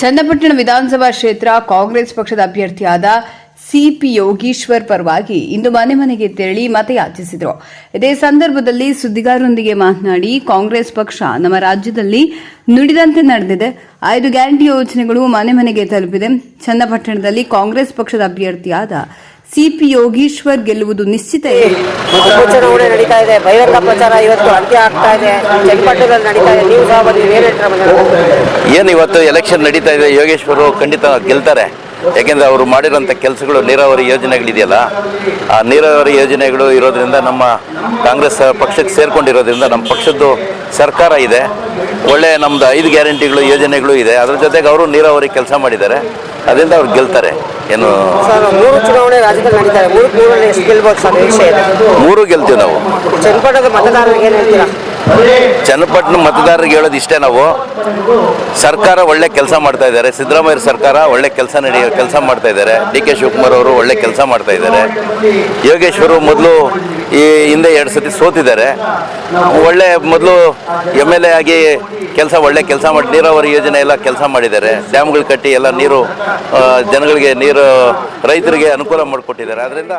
ಚನ್ನಪಟ್ಟಣ ವಿಧಾನಸಭಾ ಕ್ಷೇತ್ರ ಕಾಂಗ್ರೆಸ್ ಪಕ್ಷದ ಅಭ್ಯರ್ಥಿಯಾದ ಸಿಪಿ ಯೋಗೀಶ್ವರ್ ಪರವಾಗಿ ಇಂದು ಮನೆ ಮನೆಗೆ ತೆರಳಿ ಮತಯಾಚಿಸಿದರು. ಇದೇ ಸಂದರ್ಭದಲ್ಲಿ ಸುದ್ದಿಗಾರರೊಂದಿಗೆ ಮಾತನಾಡಿ ಕಾಂಗ್ರೆಸ್ ಪಕ್ಷ ನಮ್ಮ ರಾಜ್ಯದಲ್ಲಿ ನುಡಿದಂತೆ ನಡೆದಿದೆ. ಐದು ಗ್ಯಾರಂಟಿ ಯೋಜನೆಗಳು ಮನೆ ಮನೆಗೆ ತಲುಪಿದೆ. ಚನ್ನಪಟ್ಟಣದಲ್ಲಿ ಕಾಂಗ್ರೆಸ್ ಪಕ್ಷದ ಅಭ್ಯರ್ಥಿಯಾದ ಸಿಪಿ ಯೋಗೀಶ್ವರ್ ಗೆಲ್ಲುವುದು ನಿಶ್ಚಿತ ನಡೀತಾ ಇದೆ. ಬಹಿರಂಗ ಪ್ರಚಾರ ಇವತ್ತು ಅಂತ್ಯ ಆಗ್ತಾ ಇದೆ. ಚನ್ನಪಟ್ಟಣದಲ್ಲಿ ನಡೀತಾ ಇದೆ. ನೀವು ಸಹ ಬಂದು ಏನ್ ಹೇಳ್ತೀರಾ ಏನು ಇವತ್ತು ಎಲೆಕ್ಷನ್ ನಡೀತಾ ಇದೆ ಯೋಗೇಶ್ವರು ಖಂಡಿತ ಗೆಲ್ತಾರೆ. ಯಾಕೆಂದ್ರೆ ಅವರು ಮಾಡಿರೋಂಥ ಕೆಲಸಗಳು ನೀರಾವರಿ ಯೋಜನೆಗಳಿದೆಯಲ್ಲ ಆ ನೀರಾವರಿ ಯೋಜನೆಗಳು ಇರೋದ್ರಿಂದ ನಮ್ಮ ಕಾಂಗ್ರೆಸ್ ಪಕ್ಷಕ್ಕೆ ಸೇರ್ಕೊಂಡಿರೋದ್ರಿಂದ ನಮ್ಮ ಪಕ್ಷದ್ದು ಸರ್ಕಾರ ಇದೆ. ಒಳ್ಳೆ ನಮ್ದು ಐದು ಗ್ಯಾರಂಟಿಗಳು ಯೋಜನೆಗಳು ಇದೆ. ಅದ್ರ ಜೊತೆಗೆ ಅವರು ನೀರಾವರಿ ಕೆಲಸ ಮಾಡಿದ್ದಾರೆ. ಅದರಿಂದ ಅವ್ರು ಗೆಲ್ತಾರೆ. ಏನು? ಸರ್ ಮೂರು ಚುನಾವಣೆ ರಾಜ್ಯದಲ್ಲಿ ಮೂರು ಮೂರಲ್ಲಿ ಎಷ್ಟು ಗೆಲ್ಬೋದು ಸರ್ ನಿರೀಕ್ಷೆ ಇದೆ. ಮೂರು ಗೆಲ್ತೀವಿ ನಾವು. ಚನ್ನಪಟ್ಟಣದ ಮತದಾರರಿಗೆ ಏನ್ ಹೇಳ್ತೀರಾ? ಚನ್ನಪಟ್ಟಣ ಮತದಾರರಿಗೆ ಹೇಳೋದು ಇಷ್ಟೇ ನಾವು. ಸರ್ಕಾರ ಒಳ್ಳೆ ಕೆಲಸ ಮಾಡ್ತಾ ಇದ್ದಾರೆ. ಸಿದ್ದರಾಮಯ್ಯ ಸರ್ಕಾರ ಒಳ್ಳೆ ಕೆಲಸ ನಡೆಯೋ ಕೆಲಸ ಮಾಡ್ತಾ ಇದ್ದಾರೆ. ಡಿ ಕೆ ಶಿವಕುಮಾರ್ ಅವರು ಒಳ್ಳೆ ಕೆಲಸ ಮಾಡ್ತಾ ಇದ್ದಾರೆ. ಯೋಗೇಶ್ವರು ಮೊದಲು ಈ ಹಿಂದೆ ಎರಡು ಸತಿ ಸೋತಿದ್ದಾರೆ. ಒಳ್ಳೆ ಮೊದಲು ಎಂ ಎಲ್ ಎ ಆಗಿ ಕೆಲಸ ಒಳ್ಳೆ ಕೆಲಸ ಮಾಡಿ ನೀರಾವರಿ ಯೋಜನೆ ಎಲ್ಲ ಕೆಲಸ ಮಾಡಿದ್ದಾರೆ. ಡ್ಯಾಮ್ಗಳು ಕಟ್ಟಿ ಎಲ್ಲ ನೀರು ಆ, ಜನಗಳಿಗೆ ನೀರು ರೈತರಿಗೆ ಅನುಕೂಲ ಮಾಡಿಕೊಟ್ಟಿದ್ದಾರೆ. ಅದರಿಂದ